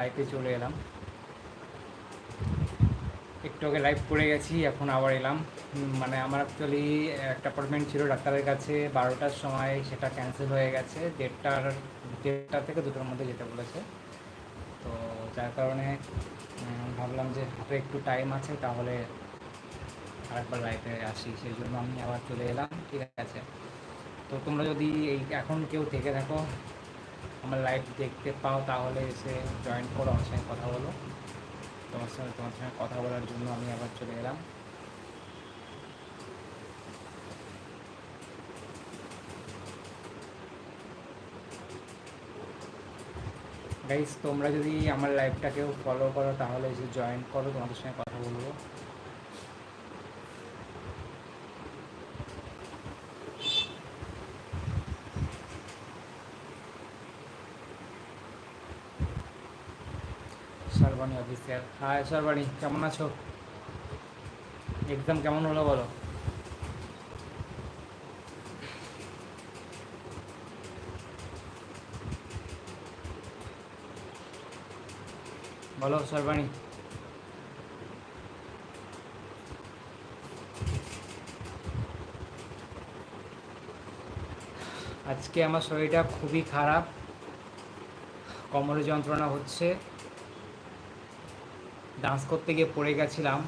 লাইভে চলে এলাম। একটু আগে লাইভ করে গেছি, এখন আবার এলাম। মানে আমার অ্যাকচুয়ালি একটা অ্যাপয়েন্টমেন্ট ছিল ডাক্তারের কাছে, বারোটার সময় সেটা ক্যান্সেল হয়ে গেছে, দেড়টার, দেড়টা থেকে দুটোর মধ্যে যেতে বলেছে। তো যার কারণে ভাবলাম যে হাতে একটু টাইম আছে, তাহলে আরেকবার লাইভে আসি। সেই জন্য আমি আবার চলে এলাম, ঠিক আছে। তো তোমরা যদি এই, এখন কেউ থেকে থাকো আমার লাইভ দেখতে পাও তাহলে এসে জয়েন করো, আমার সঙ্গে কথা বলো। তোমার সঙ্গে তোমার সঙ্গে কথা বলার জন্য আমি আবার চলে এলাম। গাইস তোমরা যদি আমার লাইভটাকেও ফলো করো, তাহলে এসে জয়েন করো, তোমাদের সঙ্গে কথা বলব। অফিসিয়াল হাই সর্বাণী কেমন আছো? এক্সাম কেমন হলো বলো? বলো সর্বাণী আজকে আমার শরীরটা খুবই খারাপ। কোমরে যন্ত্রণা হচ্ছে। ডান্স করতে গিয়ে পড়ে গেছিলাম।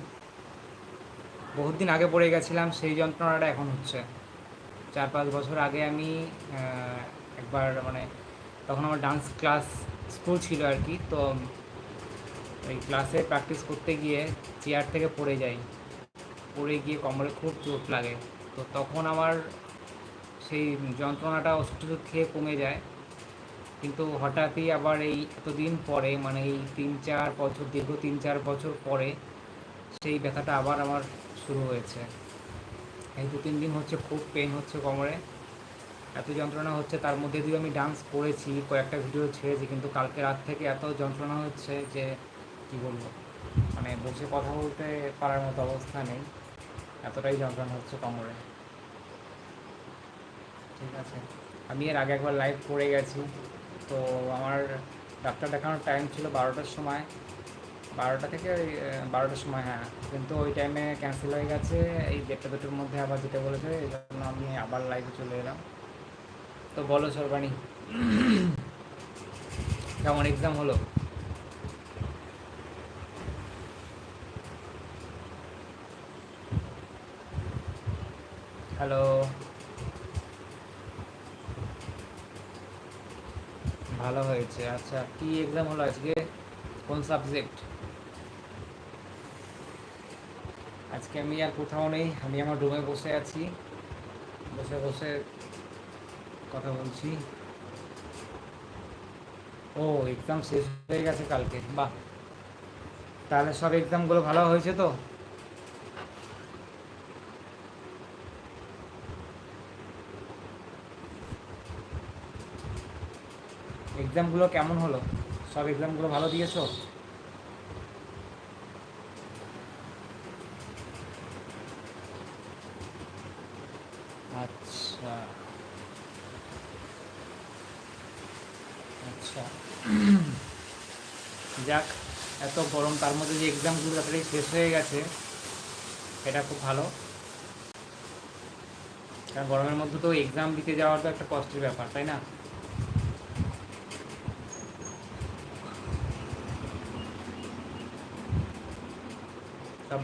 বহুত দিন আগে পড়ে গেছিলাম, সেই যন্ত্রণাটা এখন হচ্ছে। চার পাঁচ বছর আগে আমি একবার মানে তখন আমার ডান্স ক্লাস স্কুল ছিল আর কি, তো ওই ক্লাসে প্র্যাকটিস করতে গিয়ে চেয়ার থেকে পড়ে যাই। পড়ে গিয়ে কোমরে খুব চোট লাগে। তো তখন আমার সেই যন্ত্রণাটা ওষুধ খেয়ে কমে যায়। কিন্তু হঠাৎই আবার এই এতদিন পরে মানে এই তিন চার বছর, দীর্ঘ তিন চার বছর পরে সেই ব্যথাটা আবার আমার শুরু হয়েছে। এই দু তিন দিন হচ্ছে খুব পেন হচ্ছে কোমরে। এত যন্ত্রণা হচ্ছে, তার মধ্যে দিয়ে আমি ডান্স করেছি, কয়েকটা ভিডিও ছেড়েছি, কিন্তু কালকে রাত থেকে এত যন্ত্রণা হচ্ছে যে কি বলব? মানে বসে কথা বলতে পারার মতো অবস্থা নেই। এতটাই যন্ত্রণা হচ্ছে কোমরে। ঠিক আছে। আমি এর আগে একবার লাইভ করে গেছি। তো আমার ডাক্তার দেখানোর টাইম ছিল বারোটার সময়। বারোটা থেকে ওই বারোটার সময় হ্যাঁ। কিন্তু ওই টাইমে ক্যান্সেল হয়ে গেছে। এই দেড়টা দুটোর মধ্যে আবার যেতে বলেছে, এই জন্য আমি আবার লাইভে চলে এলাম। তো বলো সর্বাণী। কেমন এক্সাম হলো? হ্যালো ভালো হয়েছে। আচ্ছা কি এক্সাম হলো আজকে? কোন সাবজেক্ট আজকে আমি আর কোথাও নেই, আমি আমার রুমে বসে আছি। বসে বসে কথা বলছি। ও এক্সাম শেষ হয়ে গেছে কালকে, বাহ। তাহলে সব এক্সামগুলো ভালো হয়েছে তো? এক্সামগুলো কেমন হলো? সব এক্সামগুলো ভালো দিয়েছ? আচ্ছা। আচ্ছা। যাক, এত গরম, তার মধ্যে যে এক্সামগুলো তাড়াতাড়ি শেষ হয়ে গেছে এটা খুব ভালো। কারণ গরমের মধ্যে তো এক্সাম দিতে যাওয়ার তো একটা কষ্টের ব্যাপার, তাই না?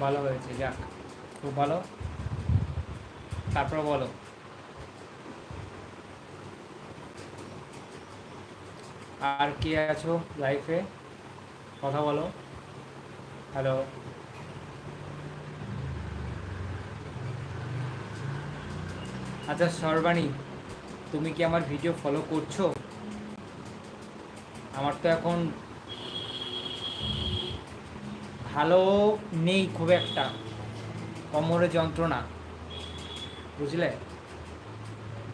ভালো হয়েছে, যাক, খুব ভালো। তারপর বলো। আর কে আছো লাইফে কথা বলো। হ্যালো আচ্ছা সর্বাণী, তুমি কি আমার ভিডিও ফলো করছ? আমার তো এখন ভালো নেই খুব একটা। কোমরে যন্ত্রণা। বুঝলে?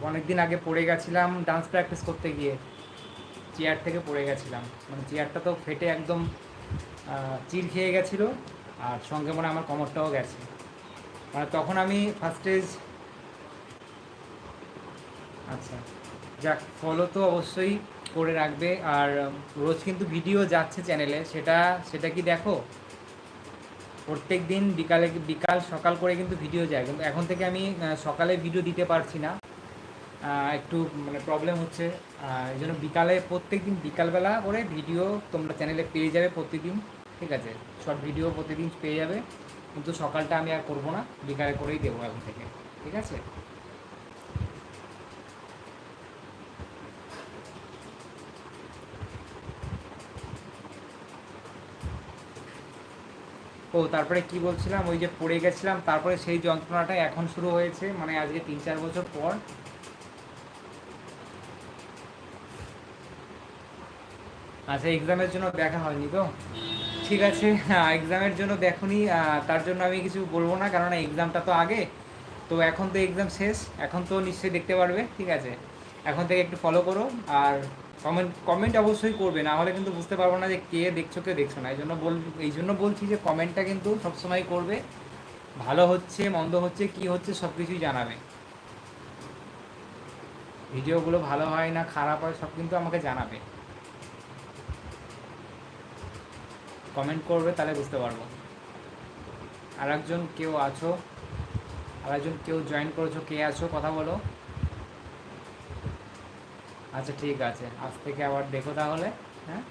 অনেকদিন আগে পড়ে গেছিলাম ডান্স প্র্যাকটিস করতে গিয়ে। চেয়ার থেকে পড়ে গেছিলাম। মানে চেয়ারটা তো ফেটে একদম চির খেয়ে গেছিল আর সঙ্গে মনে আমার কোমরটাও গেছে। মানে তখন আমি ফার্স্ট স্টেজ আচ্ছা যাক ফলো তো অবশ্যই করে রাখবে। আর, রোজ কিন্তু ভিডিও যাচ্ছে চ্যানেলে সেটা সেটা কি দেখো? প্রত্যেক দিন বিকালে বিকাল সকাল করে কিন্তু ভিডিও যায়। কিন্তু এখন থেকে আমি সকালে ভিডিও দিতে পারছি না। একটু মানে প্রবলেম হচ্ছে। এই জন্য বিকালে প্রত্যেক দিন বিকালবেলা করে ভিডিও তোমরা চ্যানেলে পেয়ে যাবে প্রতিদিন ঠিক আছে? শর্ট ভিডিও প্রতিদিন পেয়ে যাবে। কিন্তু সকালটা আমি আর করব না, বিকালে করেই দেবো এখন থেকে, ঠিক আছে? ও, তারপরে কি বলছিলাম? ওই যে পড়ে গেছিলাম, তারপরে সেই যন্ত্রণাটা এখন শুরু হয়েছে মানে আজকে তিন চার বছর পর। আচ্ছা এক্সামের জন্য দেখা হয়নি তো? ঠিক আছে এক্সামের জন্য দেখুনি তার জন্য আমি কিছু বলব না কারণ এক্সামটা তো আগে। তো এখন তো এক্সাম শেষ, এখন তো নিশ্চয়ই দেখতে পারবে, ঠিক আছে? এখন থেকে একটু ফলো করো আর কমেন্ট কমেন্ট অবশ্যই করবে, না হলে কিন্তু বুঝতে পারব না যে কে দেখছ কে দেখছ না। এই জন্য বল, এই জন্য বলছি যে কমেন্টটা কিন্তু সবসময় করবে। ভালো হচ্ছে, মন্দ হচ্ছে, কি হচ্ছে সব কিছুই জানাবে। ভিডিওগুলো ভালো হয় না খারাপ হয়, সব কিন্তু আমাকে জানাবে। কমেন্ট করবে, তাহলে বুঝতে পারব। আর একজন কেউ আছো? আর একজন কেউ জয়েন করেছ, কে আছো? কথা বলো। আচ্ছা ঠিক আছে। আজ থেকে আবার দেখো তাহলে হ্যাঁ?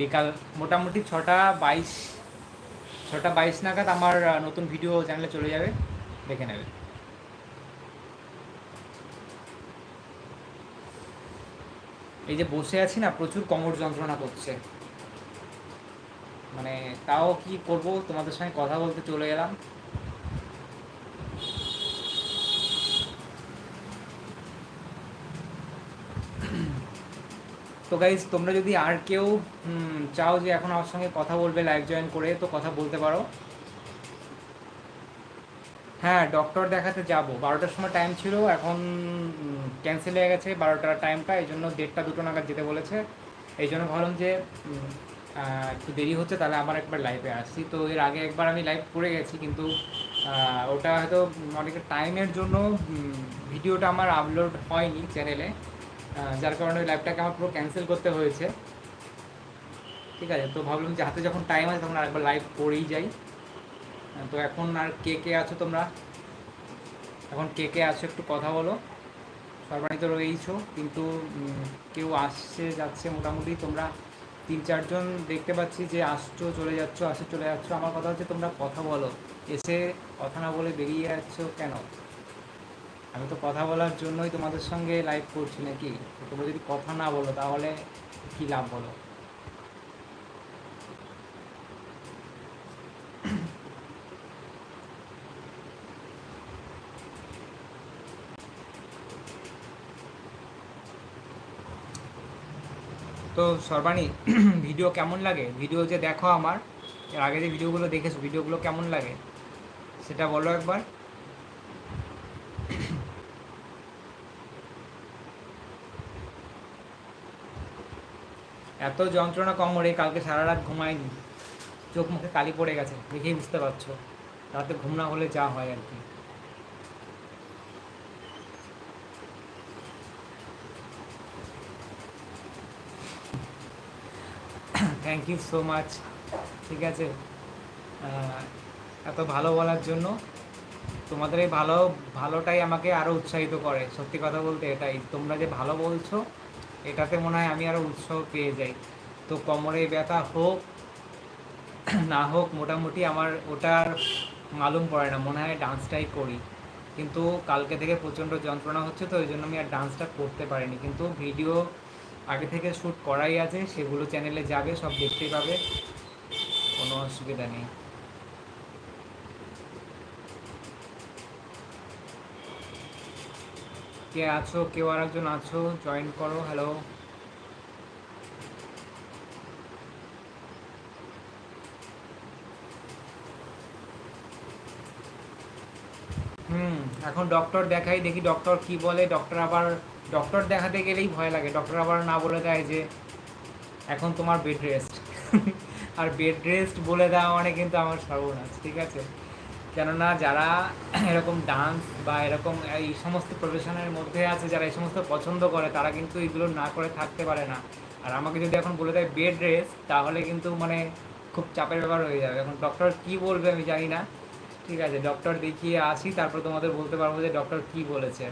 বিকাল মোটামুটি ছটা বাইশ ছটা বাইশ নাগাদ আমার নতুন ভিডিও চ্যানেলে চলে যাবে, দেখে নেবে। এই যে বসে আছি না, প্রচুর কোমর যন্ত্রণা করছে। মানে তাও কি করব, তোমাদের সঙ্গে কথা বলতে চলে এলাম। তো গাইজ তোমরা যদি আর কেউ চাও যে এখন আমার সঙ্গে কথা বলবে লাইভ জয়েন করে, তো কথা বলতে পারো। হ্যাঁ ডক্টর দেখাতে যাব। বারোটার সময় টাইম ছিল, এখন ক্যান্সেল হয়ে গেছে বারোটার টাইমটা এই জন্য দেড়টা, দুটো নাগাদ যেতে বলেছে। এই জন্য ভাবলাম যে একটু দেরি হচ্ছে, তাহলে আমার একবার লাইভে আসছি। তো এর আগে একবার আমি লাইভ করে গেছি, কিন্তু ওটা হয়তো অনেকের টাইমের জন্য ভিডিওটা আমার আপলোড হয়নি চ্যানেলে যার কারণে ওই লাইভটাকে আমার পুরো ক্যান্সেল করতে হয়েছে। ঠিক আছে, তো ভাবলাম যে হাতে যখন টাইম আছে তখন আরেকবার লাইভ করেই যাই। তো এখন আর কে কে আছো তোমরা? এখন কে কে আছো একটু কথা বলো। সর্বাণী তো রয়েইছো, কিন্তু কেউ আসছে, যাচ্ছে মোটামুটি তোমরা তিন চারজন দেখতে পাচ্ছি যে আসছো, চলে যাচ্ছো আসছে চলে যাচ্ছো। আমার কথা হচ্ছে তোমরা কথা বলো। এসে কথা না বলে বেরিয়ে যাচ্ছো কেন? আমি তো কথা বলার জন্যই তোমাদের সঙ্গে লাইভ করছি নাকি? তোমরা যদি কথা না বলো, তাহলে কি লাভ বলো? তো সর্বাণী ভিডিও কেমন লাগে? ভিডিও যে দেখো আমার, এর আগে যে ভিডিওগুলো দেখেছ ভিডিওগুলো কেমন লাগে? সেটা বলো একবার। এত যন্ত্রণা কোমরে কালকে সারা রাত ঘুমায়নি। চোখ মুখে কালি পড়ে গেছে, দেখেই বুঝতে পারছ। রাতে ঘুম না হলে যা হয় আর কি। থ্যাংক ইউ সো মাচ ঠিক আছে? এত ভালো বলার জন্য। তোমাদের এই ভালো, ভালোটাই আমাকে আরও উৎসাহিত করে। সত্যি কথা বলতে এটাই। তোমরা যে ভালো বলছো এটাতে মনে হয় আমি আরও উৎসাহ পেয়ে যাই। তো কোমরে ব্যথা হোক, না হোক, মোটামুটি আমার ওটার মালুম পড়ে না, মনে হয় ডান্সটাই করি। কিন্তু কালকে থেকে প্রচণ্ড যন্ত্রণা হচ্ছে, তো ওই জন্য আমি আর ডান্সটা করতে পারিনি। কিন্তু ভিডিও আগে থেকে শ্যুট করাই আছে, সেগুলো চ্যানেলে যাবে, সব দেখতেই পাবে, কোনো অসুবিধা নেই। কে আছো? কেউ আর একজন আছো? জয়েন করো হ্যালো হুম, এখন ডক্টর দেখাই, দেখি ডক্টর কি বলে। ডক্টর আবার ডক্টর দেখাতে গেলেই ভয় লাগে। ডক্টর আবার না বলে দেয় যে, এখন তোমার বেড রেস্ট আর বেড রেস্ট বলে দেওয়া মানে কিন্তু আমার সর্বনাশ, ঠিক আছে? কেননা যারা এরকম ডান্স বা এরকম এই সমস্ত প্রফেশনের মধ্যে আছে, যারা এই সমস্ত পছন্দ করে, তারা কিন্তু এগুলো না করে থাকতে পারে না। আর আমাকে যদি এখন বলে দেয় বেড রেস্ট তাহলে কিন্তু মানে খুব চাপের ব্যাপার হয়ে যাবে। এখন ডক্টর কি বলবে আমি জানি না। ঠিক আছে ডক্টর দেখিয়ে আসি, তারপর তোমাদের বলতে পারব যে ডক্টর কি বলেছে।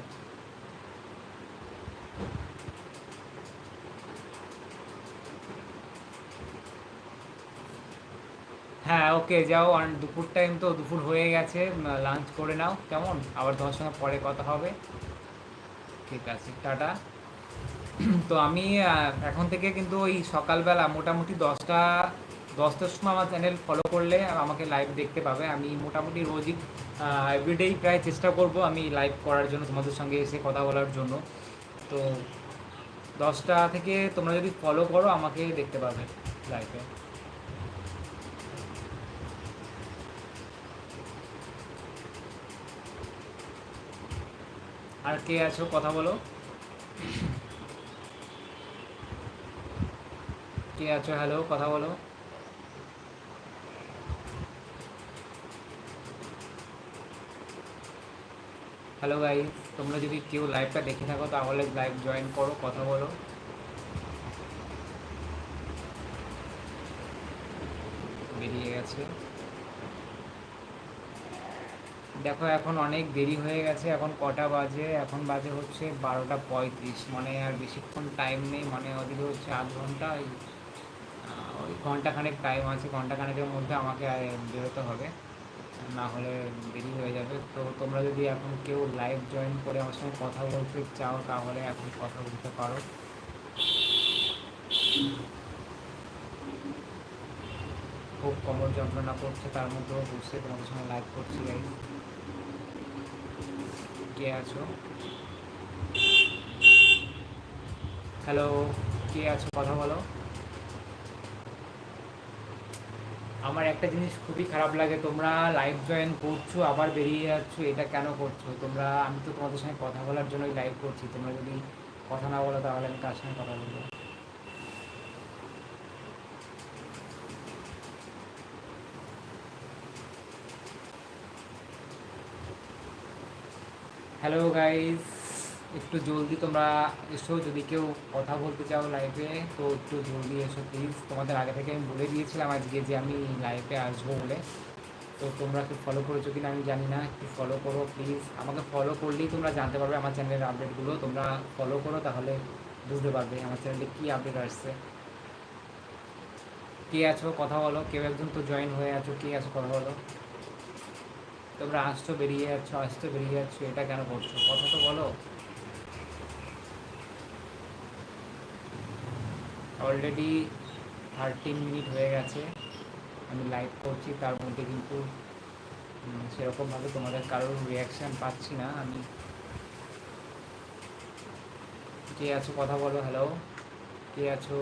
হ্যাঁ ওকে, যাও দুপুর টাইম তো, দুপুর হয়ে গেছে লাঞ্চ করে নাও, কেমন? আবার তোমার সঙ্গে পরে কথা হবে। ঠিক আছে, টাটা। তো আমি এখন থেকে কিন্তু ওই সকালবেলা মোটামুটি দশটা, দশটার সময় আমার চ্যানেল ফলো করলে আমাকে লাইভ দেখতে পাবে। আমি মোটামুটি রোজই এভরিডেই প্রায় চেষ্টা করব আমি লাইভ করার জন্য তোমাদের সঙ্গে এসে কথা বলার জন্য। তো দশটা থেকে তোমরা যদি ফলো করো, আমাকে দেখতে পাবে লাইভে আর কে আছো? কথা বলো। কে আছো? হ্যালো, কথা বলো। হ্যালো গাইস তোমরা যদি কেউ লাইভটা দেখে থাকো, তাহলে লাইভ জয়েন করো, কথা বলো। বেরিয়ে গেছে। দেখো, এখন অনেক দেরি হয়ে গেছে, এখন কটা বাজে? এখন বাজে হচ্ছে বারোটা পঁয়ত্রিশ। মানে আর বেশিক্ষণ টাইম নেই মানে ওদিকে হচ্ছে আধ ঘণ্টা, ওই ওই ঘন্টাখানেক টাইম আছে, ঘন্টাখানেকের মধ্যে আমাকে বেরোতে হবে। না হলে দেরি হয়ে যাবে। তো তোমরা যদি এখন কেউ লাইভ জয়েন করে আমার সঙ্গে কথা বলতে চাও, তাহলে এখন কথা বলতে পারো। খুব কোমর যন্ত্রণা করছে, তার মধ্যেও বুঝতে তোমাদের সঙ্গে লাইভ করছি। কে আছো? হ্যালো কে আছো? কথা বলো। আমার একটা জিনিস খুবই খারাপ লাগে, তোমরা লাইভ জয়েন করছ, আবার বেরিয়ে যাচ্ছ, এটা কেন করছ? তোমরা, আমি তো তোমাদের সঙ্গে কথা বলার জন্যই লাইভ করছি, তোমরা যদি কথা না বলো তাহলে আমি কার সঙ্গে কথা বলব? হ্যালো গাইস একটু জলদি তোমরা এসো। যদি কেউ কথা বলতে চাও লাইভে তো একটু জলদি এসো প্লিজ তোমাদের আগে থেকে আমি বলে দিয়েছিলাম আজকে যে আমি লাইভে আসব বলে। তো তোমরা একটু ফলো করেছ কিনা আমি জানি না। একটু ফলো করো প্লিজ আমাকে ফলো করলেই তোমরা জানতে পারবে আমার চ্যানেলের আপডেটগুলো তোমরা ফলো করো, তাহলে বুঝতে পারবে আমার চ্যানেলে কী আপডেট আসছে। কে আছো? কথা বলো। কেউ একজন তো জয়েন হয়ে আছো। কে আছো? কথা বলো। তোমরা আসছো বেরিয়ে যাচ্ছ আসছো বেরিয়ে যাচ্ছ, এটা কেন করছ? কথা তো বলো। অলরেডি থার্টিন মিনিট হয়ে গেছে। আমি লাইভ করছি, তার মধ্যে কিন্তু সেরকমভাবে তোমাদের কারোর রিয়াকশান পাচ্ছি না। আমি কে আছো? কথা বলো হ্যালো কে আছো?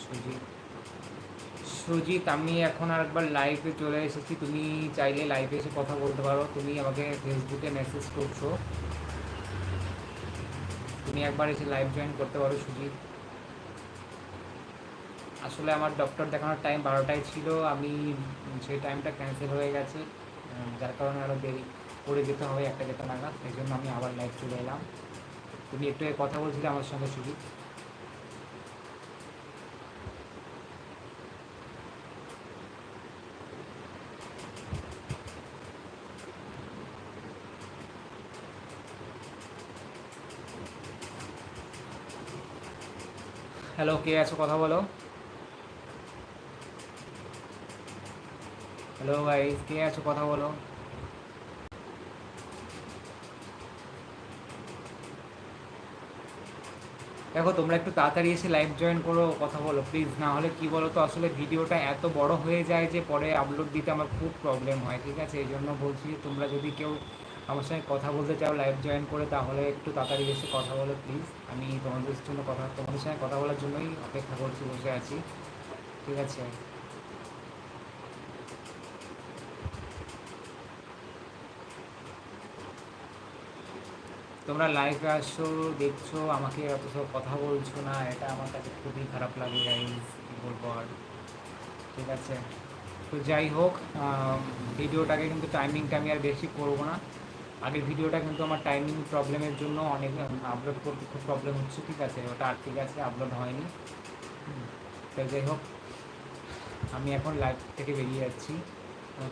সুজিত। সুজিত আমি এখন আরেকবার লাইভে চলে এসেছি। তুমি চাইলে লাইভে এসে কথা বলতে পারো। তুমি আমাকে ফেসবুকে মেসেজ করছ। তুমি একবার এসে লাইভ জয়েন করতে পারো সুজিত আসলে আমার ডক্টর দেখানোর টাইম বারোটায় ছিল। আমি সেই টাইমটা ক্যান্সেল হয়ে গেছে। যার কারণে আরও দেরি করে যেতে হবে, একটা যেতে নাগাদ সেই জন্য আমি আবার লাইভ চলে এলাম। তুমি একটু কথা বলছিলে আমার সঙ্গে সুজিত হ্যালো, কে আছো? কথা বলো। হ্যালো ভাই কে আছো? কথা বলো। দেখো, তোমরা একটু তাড়াতাড়ি এসে লাইভ জয়েন করো, কথা বলো। প্লিজ না হলে কি বলো তো আসলে ভিডিওটা এত বড় হয়ে যায় যে পরে আপলোড দিতে আমার খুব প্রবলেম হয়, ঠিক আছে? এই জন্য বলছি তোমরা যদি কেউ আমার সঙ্গে কথা বলতে চাও লাইভ জয়েন করে, তাহলে একটু তাড়াতাড়ি এসে কথা বলো প্লিজ আমি তোমাদের জন্য কথা, তোমাদের সঙ্গে কথা বলার জন্যই অপেক্ষা করছি, বসে আছি। ঠিক আছে? তোমরা লাইভে আসছো, দেখছ, আমাকে অত সব কথা বলছো না, এটা আমার কাছে খুবই খারাপ লাগে গাইজ বলব আর। ঠিক আছে? তো যাই হোক ভিডিওটাকে কিন্তু টাইমিংটা আমি আর বেশি করব না। আগের ভিডিওটা কিন্তু আমার টাইমিং প্রবলেমের জন্য অনেক আপলোড করতে খুব প্রবলেম হচ্ছে, ঠিক আছে? ওটা আর ঠিক আছে আপলোড হয়নি। তো যাই হোক, আমি এখন লাইভ থেকে বেরিয়ে যাচ্ছি।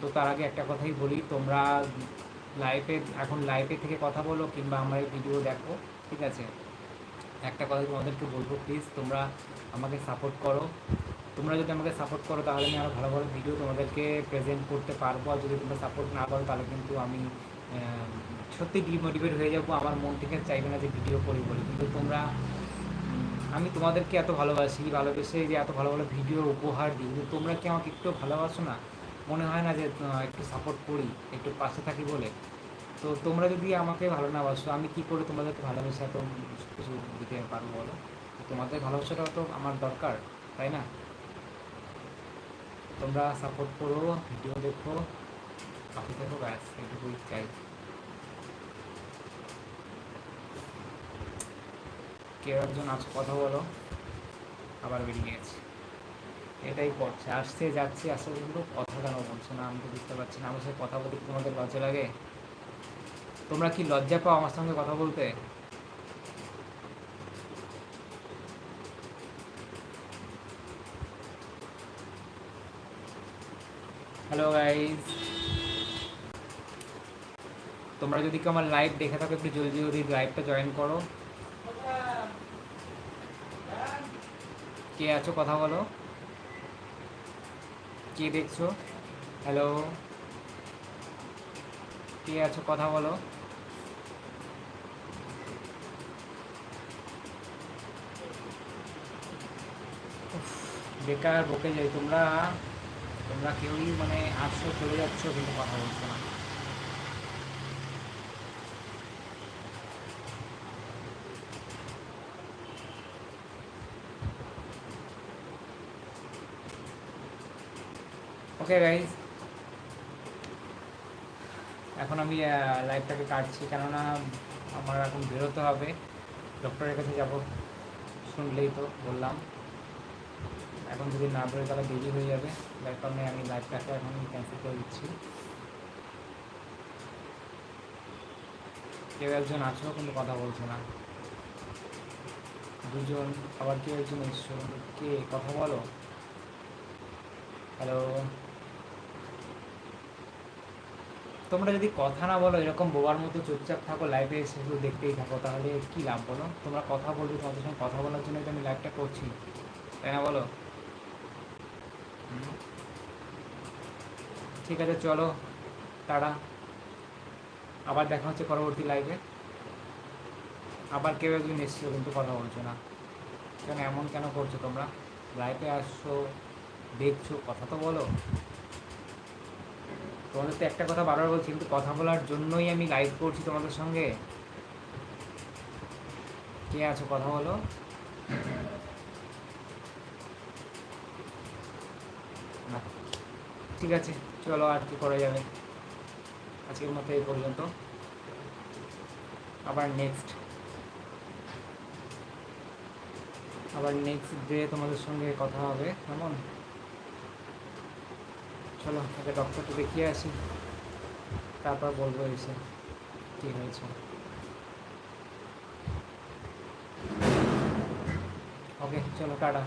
তো তার আগে একটা কথাই বলি, তোমরা লাইভে এখন লাইভে থেকে কথা বলো কিংবা আমার এই ভিডিও দেখো, ঠিক আছে? একটা কথা তোমাদেরকে বলব প্লিজ তোমরা আমাকে সাপোর্ট করো। তোমরা যদি আমাকে সাপোর্ট করো, তাহলে আমি আরও ভালো ভালো ভিডিও তোমাদেরকে প্রেজেন্ট করতে পারব। আর যদি তোমরা সাপোর্ট না করো, তাহলে কিন্তু আমি সত্যি ডিমোটিভেট হয়ে যাব, আমার মন থেকে চাইবে না যে ভিডিও করি বলি। কিন্তু তোমরা আমি তোমাদেরকে এত ভালোবাসি, ভালোবেসে যে এত ভালো ভালো ভিডিও উপহার দিই। কিন্তু তোমরা কি আমাকে একটু ভালোবাসো না? মনে হয় না যে একটু সাপোর্ট করি, একটু পাশে থাকি বলে। তো তোমরা যদি আমাকে ভালো না বাসো, আমি কি করে তোমাদেরকে ভালোবেসে এত কিছু দিতে পারব বলো? তোমাদের ভালোবাসাটাও তো আমার দরকার, তাই না? তোমরা সাপোর্ট করো ভিডিও দেখো। ব্যাস চাই একজন কথা বলো? আবার বেরিয়ে গেছে। এটাই যাচ্ছে, আসছে কিন্তু কথা কেন বলছে না, আমি তো বুঝতে পারছি না। আমার সাথে কথা বলতে তোমাদের লজ্জা লাগে? তোমরা কি লজ্জা পাও আমার সঙ্গে কথা বলতে? হ্যালো গাইজ তোমরা যদি কেউ আমার লাইভ দেখে থাকো, একটু জলদি জলদি লাইভটা জয়েন করো। কে আছো? কথা বলো। কে দেখছ? হ্যালো কে আছো? কথা বলো। বেকার বকে যাই তোমরা। তোমরা কেউই মানে আসছো চলে যাচ্ছ কিন্তু কথা বলছো না। ওকে গাইজ এখন আমি লাইভটাকে কাটছি, কেননা আমার এখন বেরোতে হবে। ডক্টরের কাছে যাব, শুনলেই তো বললাম। এখন যদি না বেরোয়, তাহলে দেরি হয়ে যাবে। যার কারণে আমি লাইভটাকে এখন ক্যান্সেল করে দিচ্ছি। কেউ একজন আছো, কিন্তু কথা বলছো না। দুজন, আবার কেউ একজন এসছো কে? কথা বলো। হ্যালো তোমরা যদি কথা না বলো, এরকম বোবার মতো চুপচাপ থাকো লাইভে এসে শুধু দেখতেই থাকো, তাহলে কী লাভ বলো? তোমরা কথা বলবে, তোমাদের সঙ্গে কথা বলার জন্য তো আমি লাইভটা করছি। তাই না বলো? ঠিক আছে, চলো, তারা। আবার দেখা হচ্ছে পরবর্তী লাইভে আবার কেউ একদিন এসছো কিন্তু কথা বলছো না। কেন, এমন কেন করছ তোমরা? লাইভে আসছো, দেখছ, কথা তো বলো। তোমাদের তো একটা কথা বারবার বলছি, কিন্তু কথা বলার জন্যই আমি লাইভ করছি তোমাদের সঙ্গে। কে আছো কথা বলো? ঠিক আছে, চলো আর কি করা যাবে। আজকের মতো এই পর্যন্ত। আবার নেক্সট আবার নেক্সট ডে তোমাদের সঙ্গে কথা হবে, কেমন? চলো আগে ডক্টরটা দেখিয়ে আসি। তারপর বলব এসে কী হয়েছে। ওকে চলো টাটা।